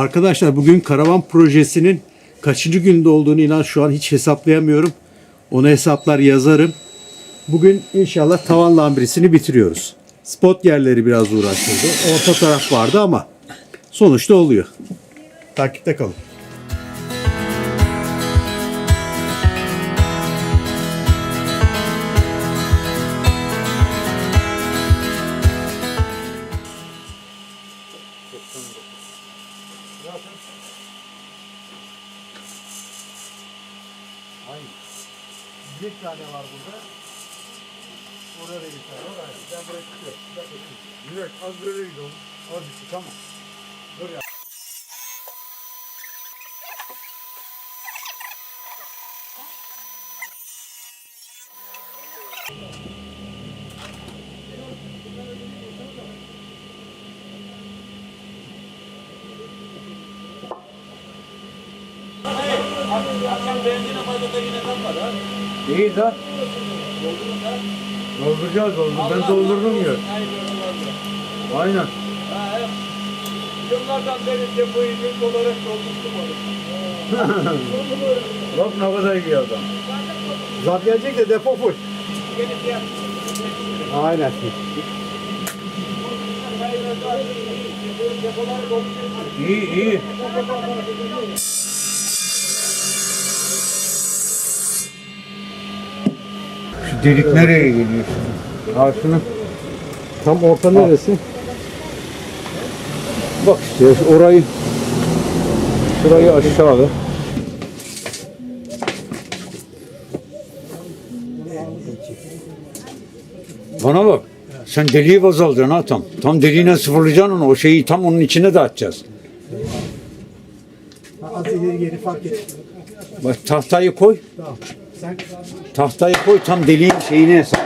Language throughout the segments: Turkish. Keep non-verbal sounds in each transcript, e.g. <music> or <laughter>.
Arkadaşlar bugün karavan projesinin kaçıncı günde olduğunu inan şu an hiç hesaplayamıyorum. Onu hesaplar yazarım. Bugün inşallah tavan lambrisini bitiriyoruz. Spot yerleri biraz uğraştırdı. Orta taraf vardı ama sonuçta oluyor. Takipte kalın. Bir tane var burada. Orada bir tane var. Ben buraya tutuyorum. Ben tutuyorum. Evet, az böyle gidiyor. Az gitti, tamam. İyi de. Dolduracağız doldur. Ben doldurdum ya. Aynen. Yıllardan beri depoyu bir olarak doldurdum onu. <laughs> Bak ne kadar iyi adam. Gelecek de depo full. Yeni fiyat. Aynen. İyi iyi. Delik nereye geliyor şimdi? Şunu. Tam orta neresi? Bak işte orayı. Şurayı aşağı. Bana bak. Sen deliği baz alacaksın ha tam. Tam deliğine sıfırlayacaksın onu. O şeyi tam onun içine de atacağız. Az ileri geri fark et. Bak tahtayı koy. Tamam. Tahtayı koy tam deliğin şeyine hesap.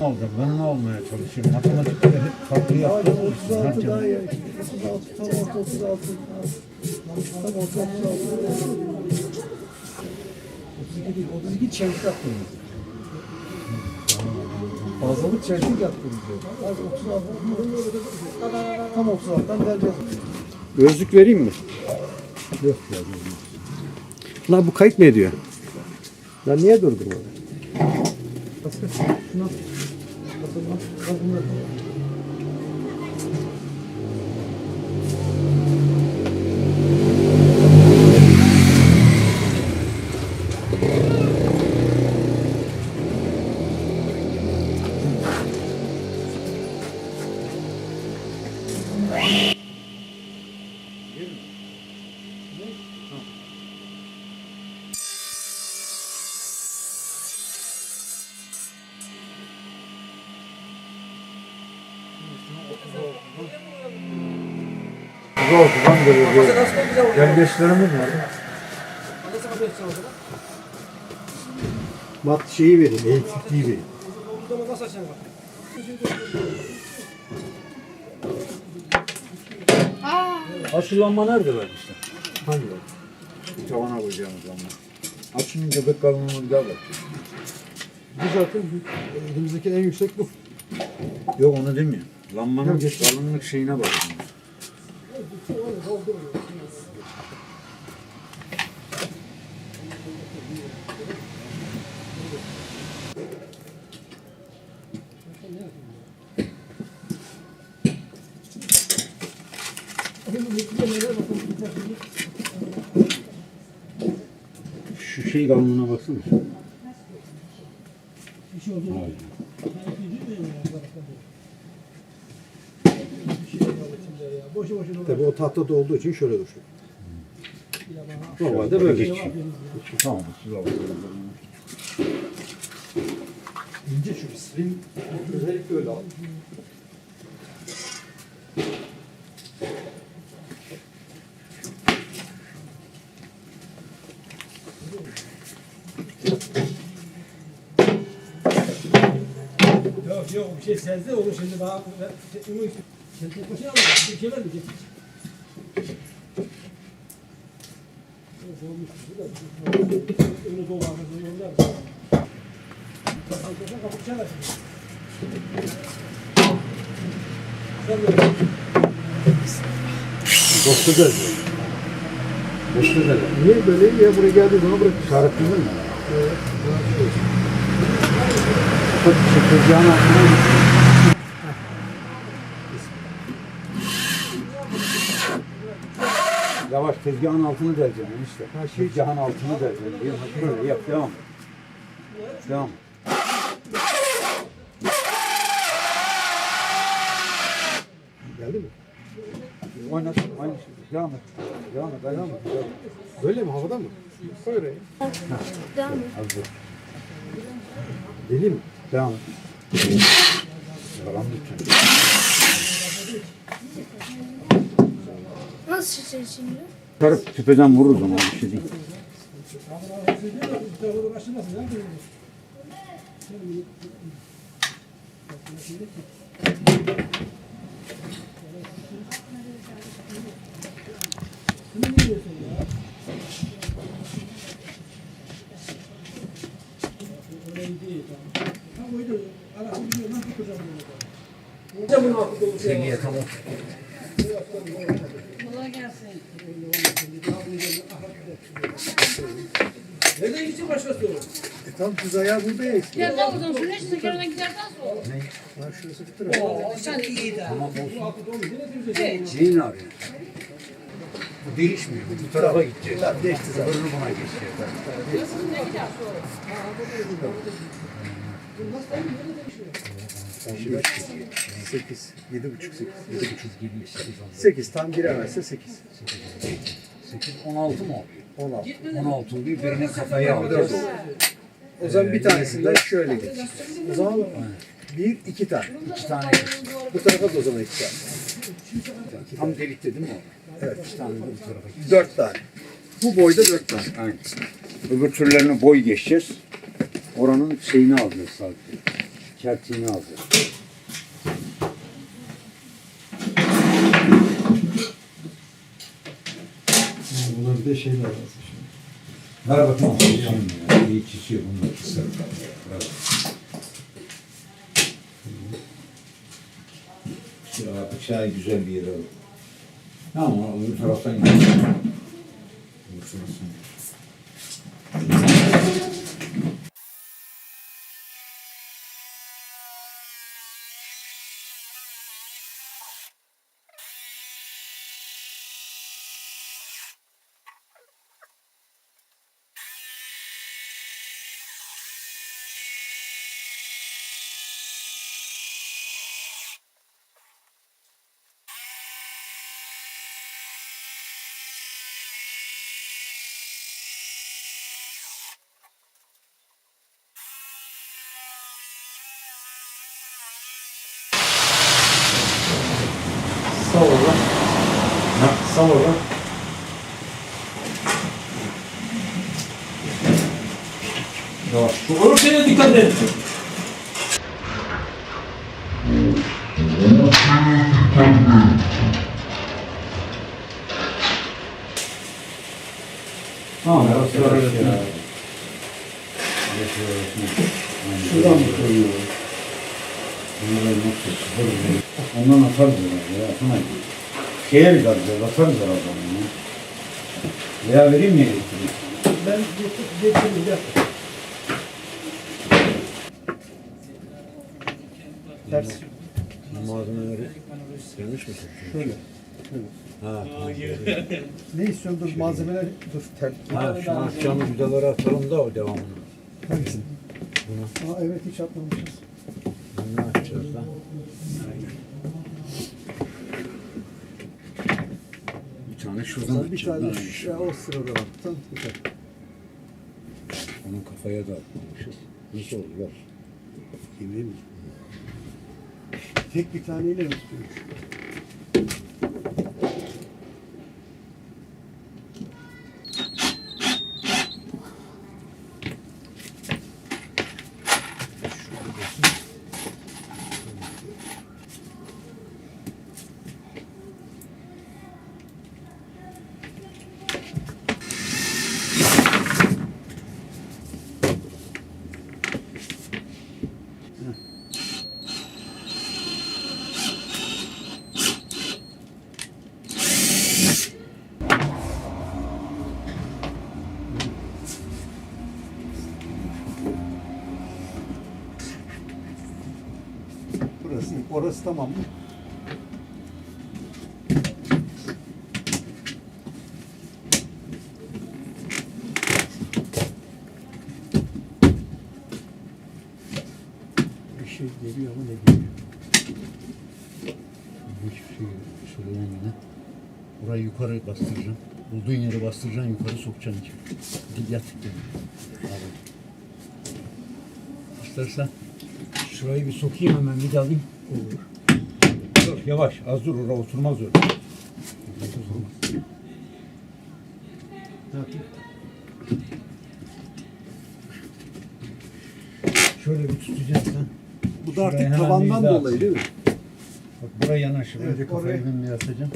Oldu. Ben ne olmaya çalışıyorum? Matematikte hep farklı yaptım. çelik yaptınız. Fazlalık çelik yaptınız. Tam 36'dan vereceğiz. Gözlük vereyim mi? Yok ya. Lan bu kayıt mı ediyor? Lan niye durdun orada? Şuna. Zor lan böyle. Gelgeçlerimiz var. Mat şeyi vereyim, elektrikliği vereyim. Aşılanma nerede var işte? Hangi? Tavana koyacağımız zaman. Açının göbek kalınlığını bir daha bak. Bu zaten elimizdeki en yüksek bu. Yok onu demiyor. Lambanın kalınlık şeyine bak. Şu şey kalınlığına baksana. Tabii o tahtada olduğu için şöyle düşüyor. Normalde böyle. Tamam. siz alın. İnce şu slim özellikle öyle al. Yok yok bir şey sezdi onu şimdi daha şey Boşta da Boşta da Niye böyle ya buraya geldiği zaman bırak. İşaretledin mi? Tut şu tezgahın altına Yavaş tezgahın altını deleceksin işte. Tezgahın altını deleceksin. diye. Böyle yap devam. Devam. Geldi mi? Oynat. Aynı şey. Devam et. Devam et. Devam et. Devam et. Böyle mi? Havada mı? Koy oraya. Hazır. Deli mi? Devam et. Yalan lütfen. Nasıl şey şimdi? Çıkarıp tüpeden vururuz ama bir şey değil. Nereden gidecek başkası? E tam ayağı burada ya. Ya ne oldu? Şunu hiç tekerine giderden sonra. Ha şurası bir taraf. Sen iyi de. Neyin arıyor? Bu değişmiyor. Bu tarafa gidecek. Değişti zaten. Öbürünü buna geçecek. Şimdi 8, 7 buçuk 8. 7 buçuk 8 tam giremezse 8. 8, 16 mı oluyor? 16. 16 oluyor. Birine kafayı alacağız. O zaman bir tanesinden şöyle geç. O zaman bir, iki tane. İki tane Bu tarafa da o zaman iki tane. tam delikte değil mi o? Evet. İki tane de bu tarafa gidecek. Dört tane. Bu boyda dört tane. Aynen. Öbür türlerini boy geçeceğiz. Oranın şeyini alacağız sadece. Kertiğini alacağız. Buna bir de şey lazım. Ver bakalım. Ya. İyi çiçeği bunlar. Kısa. Ver. Ya bıçağı güzel bir yere al. Tamam, öbür taraftan gidelim. Öbür taraftan ol lan. Sağ ol lan. Şu ölçüye dikkat edin. Tamam, yavaş yavaş ya. Şuradan mı koyuyor? Bunları nasıl sıfır Ondan atarız herhalde ya. Sana şeye bir atacağız, atarız herhalde onu. ya. Veya vereyim mi elektriği? Ben getirdim gel. Ters. Malzemeleri gelmiş mi? Şöyle. Ha. Ne istiyorsun dur malzemeler dur. Ter. Ha, şu akşam vidaları atalım da o devamını. Hangisini? Aa evet hiç atmamışız. Bunu açacağız da. Bir tane şuradan bir tane şu, ya, o sırada var. Tamam güzel. Onun kafaya da atmamışız. Nasıl olur? Yemin mi? Tek bir taneyle mi tutuyorsun? Orası tamam mı? Bir şey geliyor ama ne geliyor? Hiçbir şey söyleyen yine. Burayı yukarı bastıracaksın. Bulduğun yere bastıracaksın yukarı sokacaksın içeri. Hadi yat. Abi. İstersen şurayı bir sokayım hemen bir de alayım. Olur. Dur yavaş az dur oraya oturmaz öyle. Şöyle bir tutacaksın. Bu da Şuraya artık hemen tavandan daha dolayı değil mi? Bak buraya yanaşır. Evet, Önce kafayı oraya. ben bir.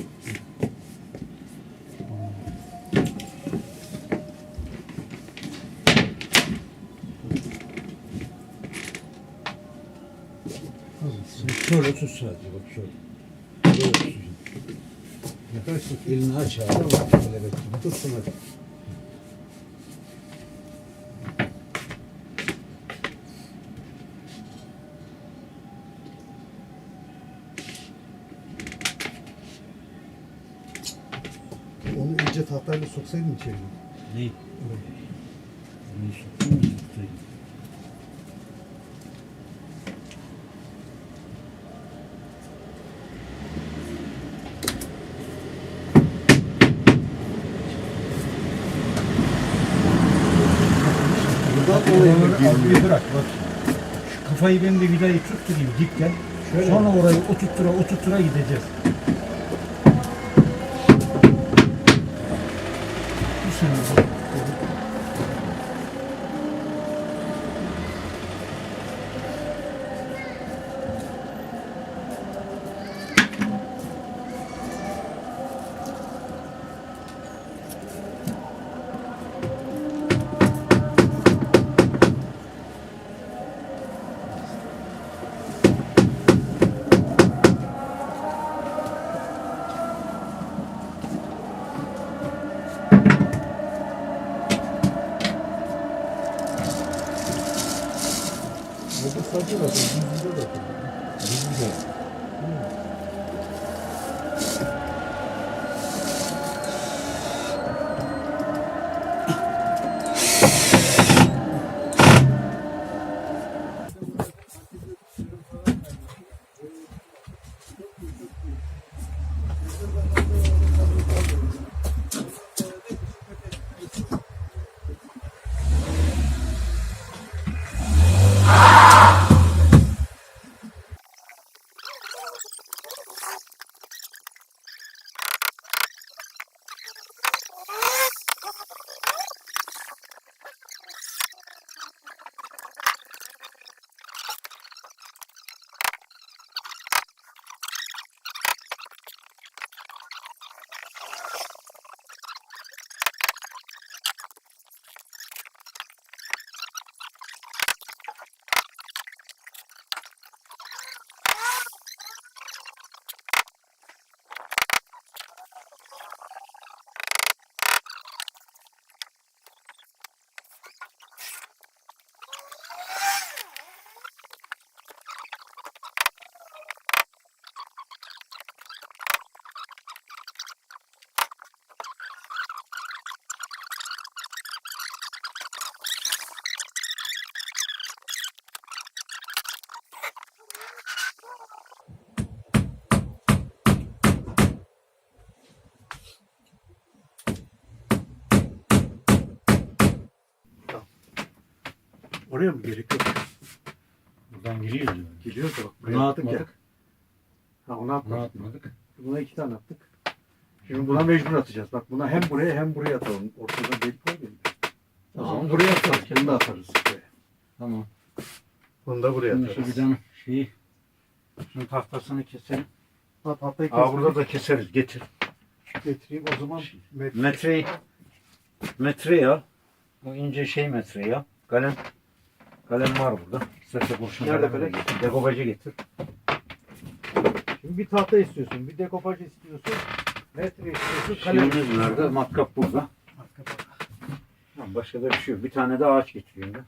Şöyle tut sadece bak şöyle. Böyle tutacaksın. Yaparsın. Elini aç abi. Şöyle bekle. Tutsun hadi. Onu iyice tahtayla soksaydın içeri. Ne? Bunu Bir bırak bak. Şu kafayı ben bir vidayı tutturayım dipten. Sonra orayı oturttura oturttura gideceğiz. Burada sadece var. Yüzünde de var. Oraya mı gerek yok? Buradan giriyoruz. yani. Geliyor da bak. Bunu Buraya attık ya. atmadık. Ha onu Bunu atmadık. atmadık. Buna iki tane attık. Şimdi buna mecbur atacağız. Bak buna hem buraya hem buraya atalım. Ortada delik var benim. O Tamam, zaman buraya atarız. Bunu da atarız. buraya. Tamam. Bunu da buraya Şimdi şu atarız. vidanın şeyi şunun tahtasını keselim. Ha, tahtayı Aa burada da keseriz. Getir. getireyim. O zaman met- Metreyi metre al. Bu ince şey metre ya. Kalem kalem var burada. İsterse kurşun Nerede kalem de kalem? getir. Getir. Şimdi bir tahta istiyorsun. Bir dekopaj istiyorsun. Metre istiyorsun. Kalem Şeyimiz nerede? Matkap burada. Tamam, Başka da bir şey yok. Bir tane de ağaç getireyim de.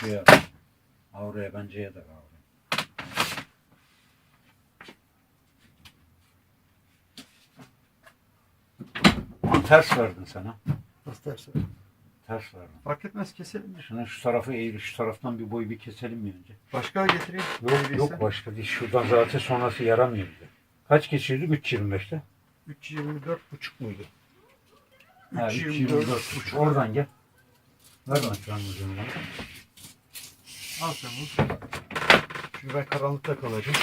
şeye Avraya bence ya da avraya. Ters verdin sana. Nasıl? Ters verdin. Fark etmez keselim. Şuna şu tarafı eğri, şu taraftan bir boy bir keselim mi önce? Başka getireyim. Yok yok başka değil. Şuradan zaten sonrası yaramıyor bize. Kaç geçiyorduk? 3.25'te. 324 buçuk muydu? Ha, 3.24 3.24. Oradan gel. Ver bana şu an ucunu bana. Al sen bunu. Çünkü ben karanlıkta kalacağım.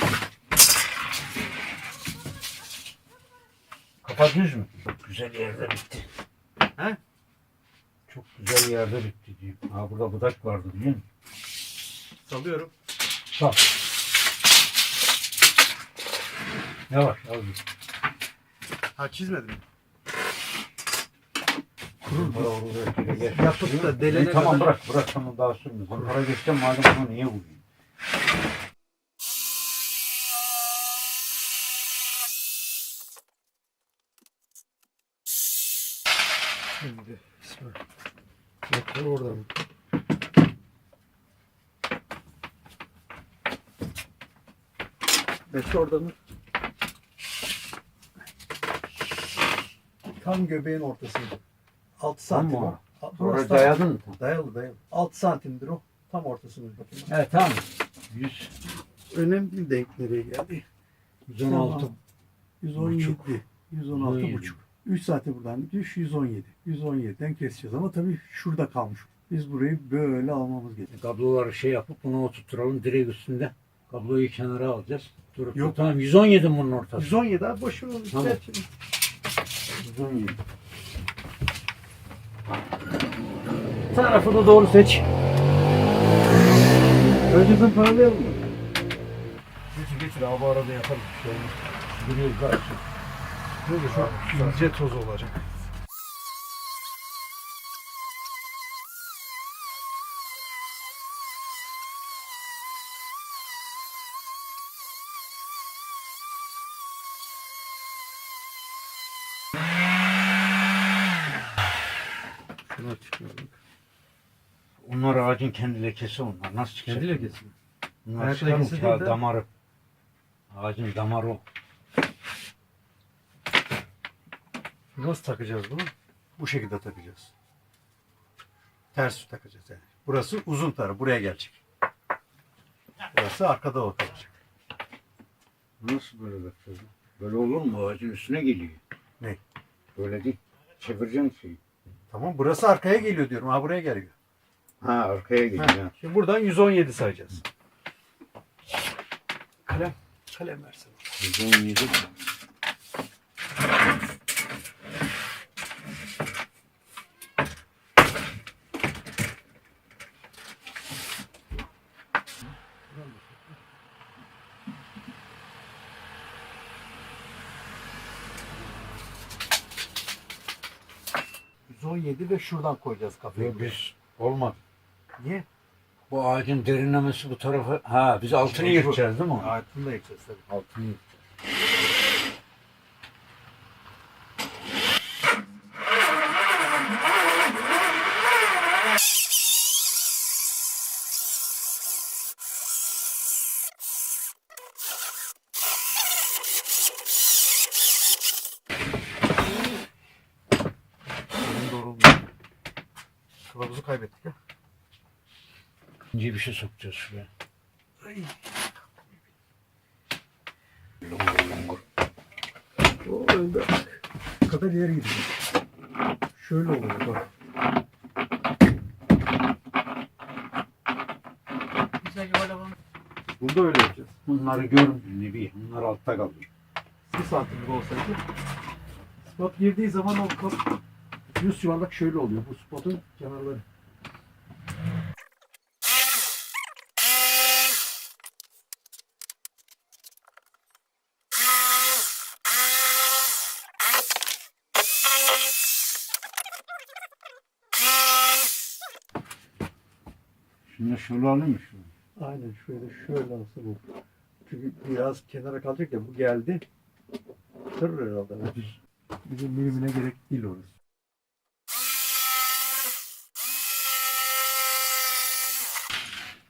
Düz mü? Çok güzel yerde bitti. He? Çok güzel yerde bitti diyor. Ha burada budak vardı biliyor musun? Salıyorum. Sağ. Yavaş al bir. Ha çizmedim. Kurur gel. Yapıp da delene İyi, tamam kadar- bırak bırak tamam daha sürme. Para geçeceğim madem bunu niye vuruyorsun? Şimdi. Bismillah. Metre orada mı? Metre orada mı? Tam göbeğin ortasında. 6 santim Ama o. Burası dayadın mı? Dayalı dayalı. 6 santimdir o. Tam ortasını bakayım. Evet tamam. 100, Önemli değil denk nereye geldi. 116. 117. 116 buçuk. 3 saate buradan düş 117. 117'den keseceğiz ama tabii şurada kalmış. Biz burayı böyle almamız gerekiyor. Kabloları şey yapıp bunu oturtturalım direk üstünde. Kabloyu kenara alacağız. Durup Yok. Tamam 117 bunun ortası. 117 abi boşuna onu Tamam. 117. Tarafı da doğru seç. Önceden paralayalım mı? Geçin geçin abi arada yaparız bir şey olmaz. Duruyoruz daha. Ne de şu ince toz olacak. Şuna çıkıyorum. Onlar ağacın kendi lekesi onlar. Nasıl çıkacak? Kendi lekesi mi? Bunlar Ayak çıkar mı lekesi ki? değil de- damarı. Ağacın damarı o. Nasıl takacağız bunu? Bu şekilde takacağız. Ters takacağız yani. Burası uzun tarafı. Buraya gelecek. Burası arkada o kalacak. Nasıl böyle bakacağız? Böyle olur mu? Ağacın üstüne geliyor. Ne? Böyle değil. Çevireceksin şeyi. Tamam burası arkaya geliyor diyorum. Ha buraya geliyor. Ha arkaya. Ha, Ha. Şimdi buradan 117 sayacağız. Kalem. Kalem versene. 117. Hı. 117 ve şuradan koyacağız kafayı. Yok biz olmaz. Niye? Bu ağacın derinlemesi bu tarafa. Ha biz altını Mecbur. yırtacağız değil mi? Altını da ekeceğiz tabii. Altını yırtacağız. Benim doğrulmuyor. Kılavuzu kaybettik ya. Şey sokacağız şuraya. Ay. Lungur lungur. O önde bak. Kadar ileri gidecek. Şöyle oluyor bak. Güzel yuvarlamanın. Bunda öyle yapacağız. Bunları görmüyor ne bileyim. Bunlar altta kalıyor. Bir santimlik olsaydı. Spot girdiği zaman o kap yüz yuvarlak şöyle oluyor. Bu spotun kenarları. Şimdi şöyle alayım mı şunu? Aynen şöyle şöyle olsa bu. Çünkü biraz kenara kalacak ya bu geldi. Kırır herhalde. Biz, bizim milimine gerek değil orası.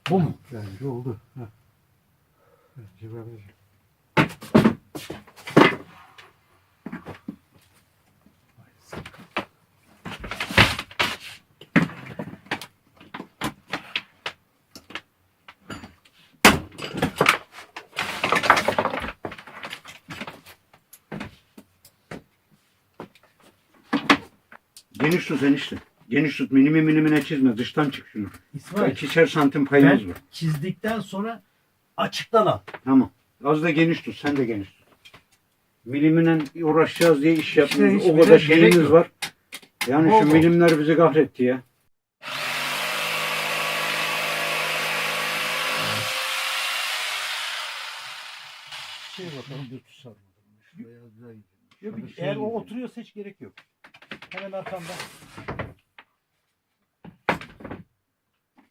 Bu mu? Bence oldu. Heh. Bence böyle. Geniş tut enişte. Geniş tut. Minimi minimine çizme. Dıştan çık şunu. İsmail İkişer santim payımız ben var. çizdikten sonra açıktan al. Tamam. Az da geniş tut. Sen de geniş tut. Milimine uğraşacağız diye iş yapmıyoruz. o kadar gerek şeyimiz yok. var. Yani Bol şu bol. milimler bizi kahretti ya. Şey bakalım. Düz sarmadım. Şuraya güzel Yok, Şöyle şey eğer o gibi. oturuyorsa hiç gerek yok. Arkamda.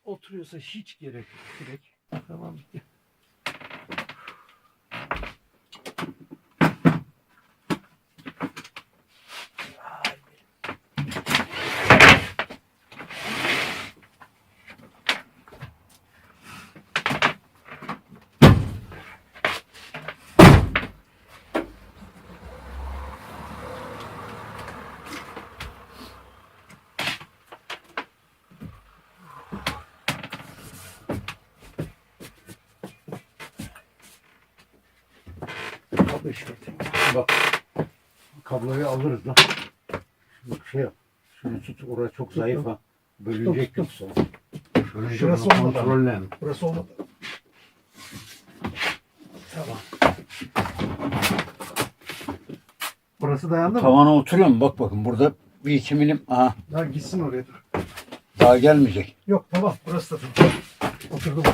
Oturuyorsa hiç gerek yok. Direkt. Tamam bitti. Kablo işareti. Bak. Kabloyu alırız da. Şunu şey yap. Şunu tut. Orası çok zayıf ha. Bölünecek yoksa. Şöyle Şurası kontrolle. Burası olmadı. Tamam. Burası dayandı mı? Tavana oturuyor mu? Bak bakın burada bir iki milim. Aha. Daha gitsin oraya dur. Daha gelmeyecek. Yok tamam burası da tamam. Oturdum.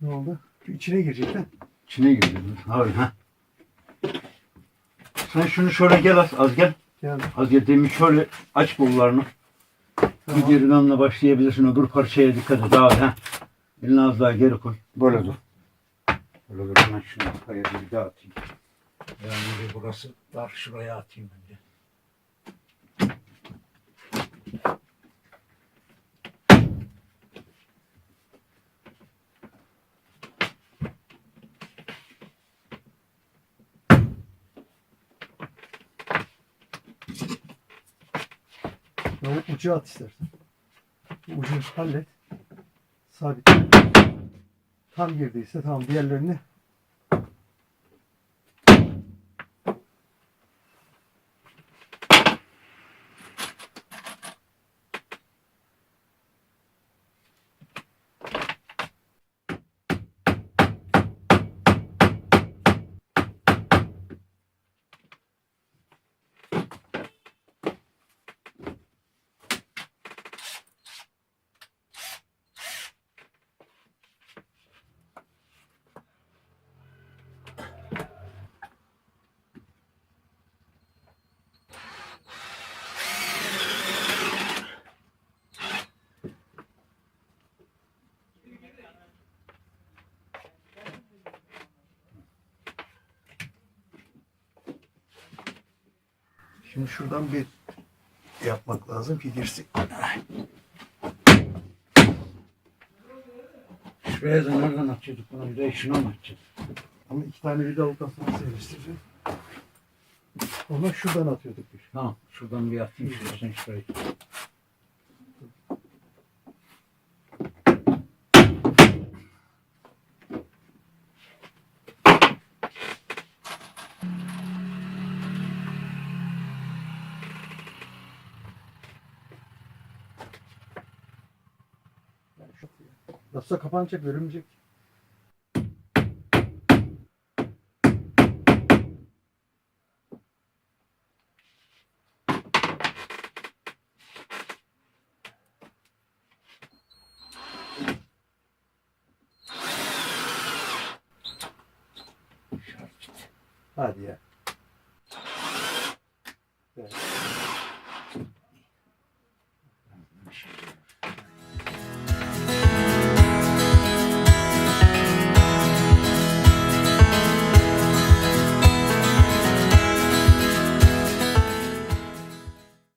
Ne oldu? İçine girecek ha. İçine girdi. Abi ha. Sen şunu şöyle gel az, az gel. Geldi. Az gel demin şöyle aç kollarını. Bir gerdanla başlayabilirsin. Öbür parçaya dikkat et abi ha. Elini az daha geri koy. Böyle dur. Böyle dur. Ben şunu kayaya bir daha atayım. Yani bir burası dar. Şuraya atayım önce. O ucu at istersen. Ucu hallet. Sabit. Tam girdiyse tamam diğerlerini Şimdi şuradan bir yapmak lazım ki girsin. Şuraya da nereden açıyorduk bunu? Bir de şuna mı açacağız? Ama iki tane vida lokasını seviştireceğim. Ona şuradan atıyorduk biz. Tamam. Şuradan bir atayım. Şuradan şurayı. Nasılsa kapanacak, bölünmeyecek.